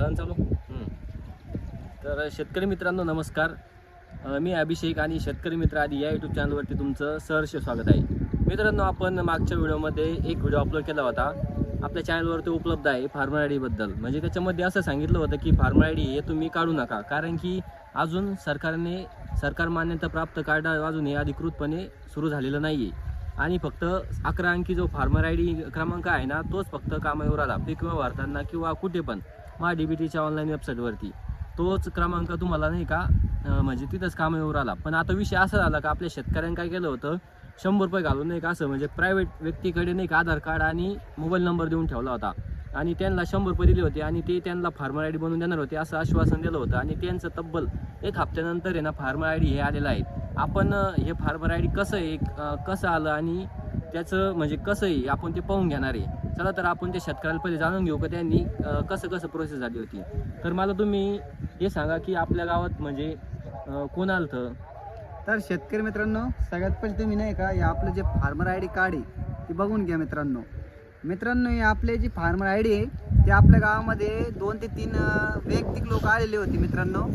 झालं चालू. तर शेतकरी मित्रांनो नमस्कार. मी अभिषेक आणि शेतकरी मित्र आधी या यूट्यूब चॅनलवरती तुमचं सहर्ष स्वागत आहे. मित्रांनो आपण मागच्या व्हिडिओमध्ये एक व्हिडिओ अपलोड केला होता. आपल्या चॅनलवरती उपलब्ध आहे फार्मर आय डीबद्दल म्हणजे त्याच्यामध्ये असं सांगितलं होतं की फार्मर आय डी हे तुम्ही काढू नका. कारण की अजून सरकारने सरकार मान्यता प्राप्त कार्ड अजून हे अधिकृतपणे सुरू झालेलं नाही आहे आणि फक्त अकरा अंकी जो फार्मर आय डी क्रमांक आहे ना तोच फक्त कामावर आला. पीक विमा भरताना किंवा कुठे पण. मा डी बी टीच्या ऑनलाईन वेबसाईटवरती तोच क्रमांक तुम्हाला नाही का म्हणजे तिथंच कामावर आला. पण आता विषय असा झाला का आपल्या शेतकऱ्यांनी काय केलं होतं शंभर रुपये घालून नाही का असं म्हणजे प्रायव्हेट व्यक्तीकडे नाही का आधार कार्ड आणि मोबाईल नंबर देऊन ठेवला होता. आणि त्यांना शंभर रुपये दिले होते आणि ते त्यांना फार्मर आय डी बनवून देणार होते असं आश्वासन दिलं होतं. आणि त्यांचं तब्बल एक हप्त्यानंतर आहे ना फार्मर आय डी हे आलेलं आहे. आपण हे फार्मर आय डी कसं आहे कसं आलं आणि त्याचं म्हणजे कसं आहे आपण ते पाहून घेणार आहे. चला तर आपण त्या शेतकऱ्याला पहिले जाणून घेऊ का त्यांनी कसं कसं प्रोसेस झाली होती. तर मला तुम्ही हे सांगा की आपल्या गावात म्हणजे कोण आलं होतं तर शेतकरी मित्रांनो सगळ्यात पहिले तुम्ही नाही का हे आपलं जे फार्मर आय डी कार्ड आहे ते बघून घ्या मित्रांनो. मित्रांनो हे आपले जी फार्मर आय डी आहे ते आपल्या गावामध्ये दोन ते तीन वैयक्तिक लोक आलेले होते मित्रांनो.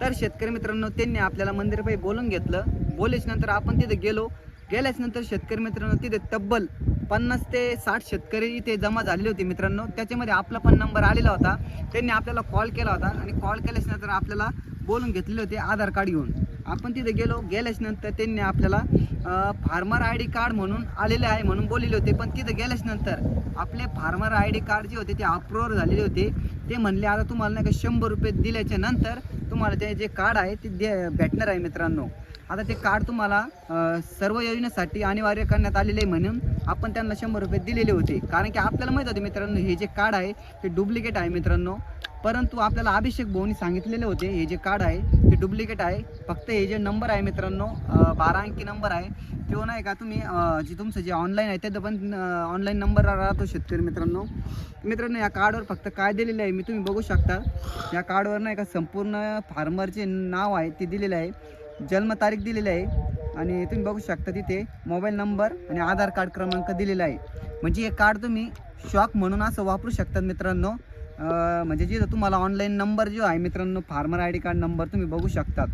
तर शेतकरी मित्रांनो त्यांनी आपल्याला मंदिरपायी बोलून घेतलं. बोलल्याच नंतर आपण तिथे गेलो. गेल्याच नंतर शेतकरी मित्रांनो तिथे तब्बल पन्नास ते साठ शेतकरी इथे जमा झालेले होते मित्रांनो. त्याच्यामध्ये आपला पण नंबर आलेला होता. त्यांनी आपल्याला कॉल केला होता आणि कॉल केल्याच नंतर आपल्याला बोलून घेतलेले होते आधार कार्ड घेऊन. आपण तिथे गेलो गेल्याच नंतर त्यांनी आपल्याला फार्मर आय डी कार्ड म्हणून आलेले आहे म्हणून बोललेले होते. पण तिथे गेल्याच नंतर आपले फार्मर आय डी कार्ड जे होते ते अप्रूव्हर झालेले होते. ते म्हणले आता तुम्हाला नाही का शंभर रुपये दिल्याच्या नंतर तुम्हाला ते जे कार्ड आहे ते दे भेटणार आहे मित्रांनो. आता ते कार्ड तुम्हाला सर्व योजनेसाठी अनिवार्य करण्यात आलेले आहे म्हणून आपण त्यांना शंभर रुपये दिलेले होते. कारण की आपल्याला माहीत होते मित्रांनो हे जे कार्ड आहे ते डुप्लिकेट आहे मित्रांनो. परंतु आपल्याला अभिषेक भाऊनी सांगितलेले होते हे जे कार्ड आहे ते डुप्लिकेट आहे. फक्त हे जे नंबर आहे मित्रांनो बारा अंकी नंबर आहे तो नाही का तुम्ही जे तुमचं जे ऑनलाईन आहे त्याचं पण ऑनलाईन नंबर राहतो शेतकरी मित्रांनो. मित्रांनो या कार्डवर फक्त काय दिलेलं आहे मी तुम्ही बघू शकता. या कार्डवर नाही का संपूर्ण फार्मरचे नाव आहे ते दिलेलं आहे. जन्मतारीख दिलेली आहे. आणि तुम्ही बघू शकता तिथे मोबाईल नंबर आणि आधार कार्ड क्रमांक दिलेला आहे. म्हणजे हे कार्ड तुम्ही शॉक म्हणून असं वापरू शकतात मित्रांनो. म्हणजे जिथं तुम्हाला ऑनलाईन नंबर जो आहे मित्रांनो farmer I D card number तुम्ही बघू शकतात.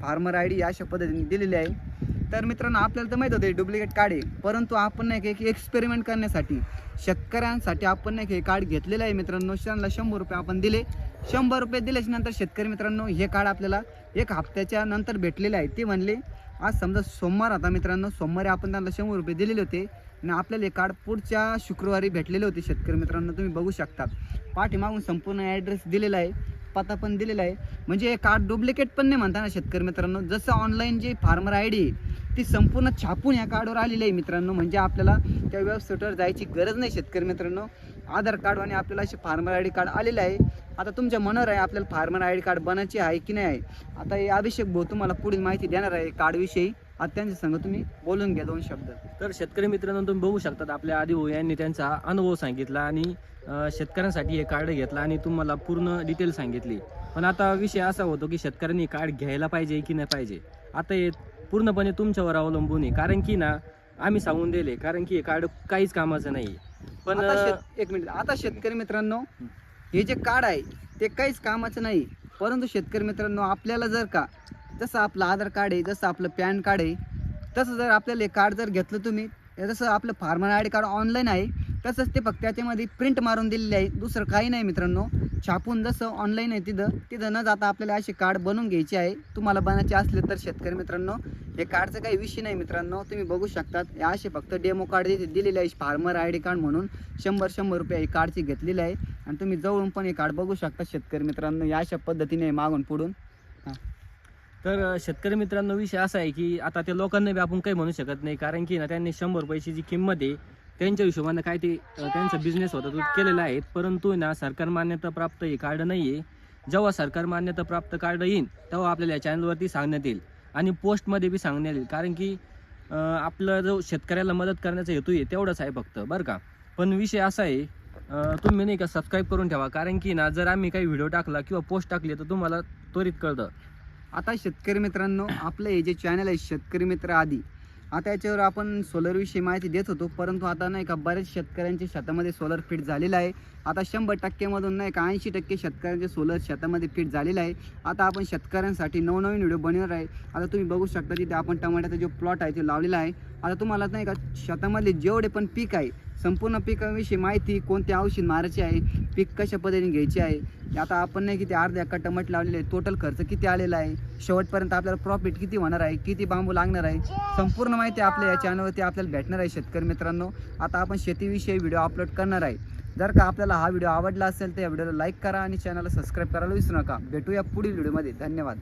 फार्मर आय डी अशा पद्धतीने दिलेली आहे. तर मित्रांनो आपल्याला तर माहीत होते डुप्लिकेट कार्ड आहे. परंतु आपण नाही का एक एक्सपेरिमेंट करण्यासाठी शेतकऱ्यांसाठी आपण नाही का हे कार्ड घेतलेलं आहे मित्रांनो. त्यांना शंभर रुपये आपण दिले. शंभर रुपये दिल्याच्या नंतर शेतकरी मित्रांनो हे कार्ड आपल्याला एक हप्त्याच्या नंतर भेटलेले आहे. ते म्हणले आज समजा सोमवार आता मित्रांनो सोमवारी आपण त्यांना शंभर रुपये दिलेले होते आणि आपल्याला हे कार्ड पुढच्या शुक्रवारी भेटलेले होते. शेतकरी मित्रांनो तुम्ही बघू शकतात. पाठीमागून संपूर्ण ॲड्रेस दिलेला आहे पत्ता पण दिलेला आहे. म्हणजे हे कार्ड डुप्लिकेट पण नाही म्हणताना शेतकरी मित्रांनो जसं ऑनलाईन जे फार्मर आय डी ती संपूर्ण छापून या कार्डवर आलेली आहे मित्रांनो. म्हणजे आपल्याला त्या वेबसाईटवर जायची गरज नाही शेतकरी मित्रांनो. आधार कार्ड आणि आपल्याला असे फार्मर आय डी कार्ड आलेलं आहे. आता तुमच्या मनावर आहे आपल्याला फार्मर आय डी कार्ड बनायचे आहे की नाही आहे? आता हे अभिषेक भाऊ तुम्हाला पुढील माहिती देणार आहे कार्डविषयी. आता त्यांच्या संग तुम्ही बोलून घ्या दोन शब्द. तर शेतकरी मित्रांनो तुम्ही बघू शकतात आपल्या आदिभाऊ यांनी त्यांचा अनुभव सांगितला आणि शेतकऱ्यांसाठी हे कार्ड घेतला आणि तुम्हाला पूर्ण डिटेल सांगितली. पण आता विषय असा होतो की शेतकऱ्यांनी कार्ड घ्यायला पाहिजे की नाही पाहिजे? आता हे पूर्णपणे तुमच्यावर अवलंबून आहे. कारण की ना आम्ही सांगून दिले. कारण की हे कार्ड काहीच कामाचं नाही. पण एक मिनिट. आता शेतकरी मित्रांनो हे जे कार्ड आहे ते काहीच कामाचं नाही. परंतु शेतकरी मित्रांनो आपल्याला जर का जसं आपलं आधार कार्ड आहे जसं आपलं पॅन कार्ड आहे तसं जर आपल्याला हे कार्ड जर घेतलं तुम्ही जसं आपलं farmer I D card online आहे तसंच ते फक्त त्याच्यामध्ये प्रिंट मारून दिलेले आहे. दुसरं काही नाही मित्रांनो. छापून जसं ऑनलाईन आहे तिथं तिथं न जाता आपल्याला असे कार्ड बनवून घ्यायचे आहे. तुम्हाला बनायचे असले तर शेतकरी मित्रांनो हे कार्डचा काही विषय नाही मित्रांनो. तुम्ही बघू शकतात हे असे फक्त डेमो कार्ड जे दिलेले आहे. फार्मर आय डी कार्ड म्हणून शंभर शंभर रुपये हे कार्डची घेतलेले आहे. आणि तुम्ही जवळून पण हे कार्ड बघू शकता शेतकरी मित्रांनो या अशा पद्धतीने मागून पुढून. तर शेतकरी मित्रांनो विषय असा आहे की आता त्या लोकांना बी आपण काही म्हणू शकत नाही. कारण की ना त्यांनी शंभर रुपयाची जी किंमत आहे. त्यांच्या हिशोबानं काय ते त्यांचा बिझनेस होता तो केलेला आहे परंतु ना सरकार मान्यता प्राप्त हे कार्ड नाही आहे जेव्हा सरकार मान्यता प्राप्त कार्ड येईल तेव्हा आपल्याला या चॅनलवरती सांगण्यात येईल. आणि पोस्टमध्ये बी सांगण्यात येईल. कारण की आपलं जो शेतकऱ्याला मदत करण्याचा हेतू आहे तेवढंच आहे फक्त बरं का? पण विषय असा आहे तुम्ही नाही का सबस्क्राईब करून ठेवा. कारण की ना जर आम्ही काही व्हिडिओ टाकला किंवा पोस्ट टाकली तर तुम्हाला त्वरित कळतं. आता शेतकरी मित्रांनो आपलं हे जे चॅनल आहे शेतकरी मित्र आधी आता याच्यावर आपण सोलरविषयी माहिती देत होतो परंतु आता नाही का बऱ्याच शेतकऱ्यांच्या शेतामध्ये सोलर फिट झालेलं आहे. आता शंभर टक्क्यामधून नाही का ऐंशी टक्के शेतकऱ्यांचे सोलर शेतामध्ये फिट झालेलं आहे. आता आपण शेतकऱ्यांसाठी नवनवीन व्हिडिओ बनवणार आहे. आता तुम्ही बघू शकता तिथे आपण टमाट्याचा जो प्लॉट आहे तो लावलेला आहे. आता तुम्हाला नाही का शेतामधले जेवढे पण पीक आहे संपूर्ण पिकाविषयी माहिती कोणते औषध मारायचे आहे पीक कशा पद्धतीने घ्यायचे आहे आता आपण नाही किती अर्ध्या एका टमाट लावलेले आहे टोटल खर्च किती आलेला आहे? शेवटपर्यंत आपल्याला प्रॉफिट किती होणार आहे? किती बांबू लागणार आहे? संपूर्ण माहिती आपल्या या चॅनलवरती आपल्याला भेटणार आहे शेतकरी मित्रांनो. आता आपण शेतीविषयी व्हिडिओ अपलोड करणार आहे. जर का आपल्याला हा व्हिडिओ आवडला असेल तर या व्हिडिओला लाईक करा आणि चॅनलला सबस्क्राईब करायला विसरू नका. भेटूया पुढील व्हिडिओमध्ये. धन्यवाद.